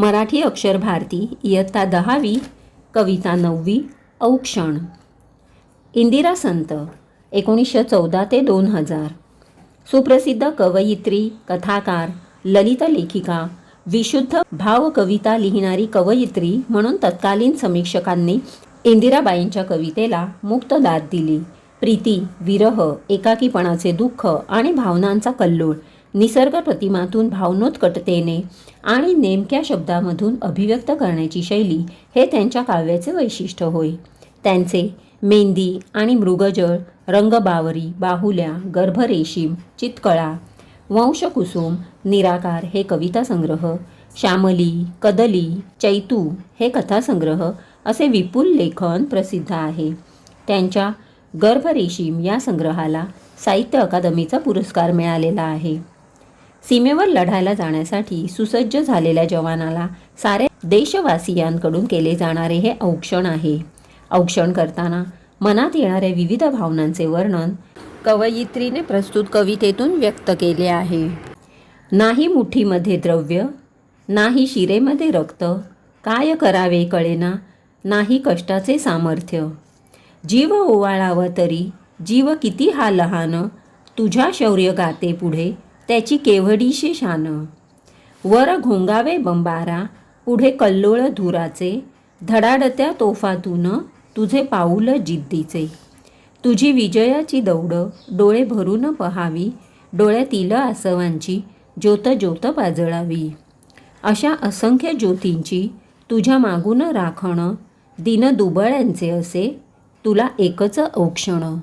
मराठी अक्षर भारती इयत्ता दहावी कविता नववी औक्षण इंदिरा संत एकोणीसशे चौदा ते दोन हजार. सुप्रसिद्ध कवयित्री कथाकार ललित लेखिका विशुद्ध भावकविता लिहिणारी कवयित्री म्हणून तत्कालीन समीक्षकांनी इंदिराबाईंच्या कवितेला मुक्त दाद दिली. प्रीती विरह एकाकीपणाचे दुःख आणि भावनांचा कल्लोळ निसर्ग प्रतिमातून भावनोत्कटतेने आणि नेमक्या शब्दामधून अभिव्यक्त करण्याची शैली हे त्यांच्या काव्याचे वैशिष्ट्य होय. त्यांचे मेंदी आणि मृगजळ रंगबावरी बाहुल्या गर्भरेशीम चितकळा वंशकुसुम निराकार हे कविता संग्रह श्यामली कदली चैतू हे कथासंग्रह असे विपुल लेखन प्रसिद्ध आहे. त्यांच्या गर्भरेशीम या संग्रहाला साहित्य अकादमीचा पुरस्कार मिळालेला आहे. सीमेवर लढायला जाण्यासाठी सुसज्ज झालेल्या जवानाला साऱ्या देशवासियांकडून केले जाणारे हे औक्षण आहे. औक्षण करताना मनात येणाऱ्या विविध भावनांचे वर्णन कवयित्रीने प्रस्तुत कवितेतून व्यक्त केले आहे. नाही मुठीमध्ये द्रव्य नाही शिरेमध्ये रक्त काय करावे कळेना नाही कष्टाचे सामर्थ्य. जीव ओवाळावं तरी जीव किती हा लहान तुझ्या शौर्य गाते पुढे त्याची केवडीशी शान. वर घोंगावे बंबारा पुढे कल्लोळ धुराचे धडाडत्या तोफातून तुझे पाऊल जिद्दीचे. तुझी विजयाची दौड डोळे भरून पहावी डोळ्यातील आसवांची ज्योत ज्योत पाजळावी. अशा असंख्य ज्योतींची तुझ्या मागून राखणं दिन दुबळ्यांचे असे तुला एकच औक्षण.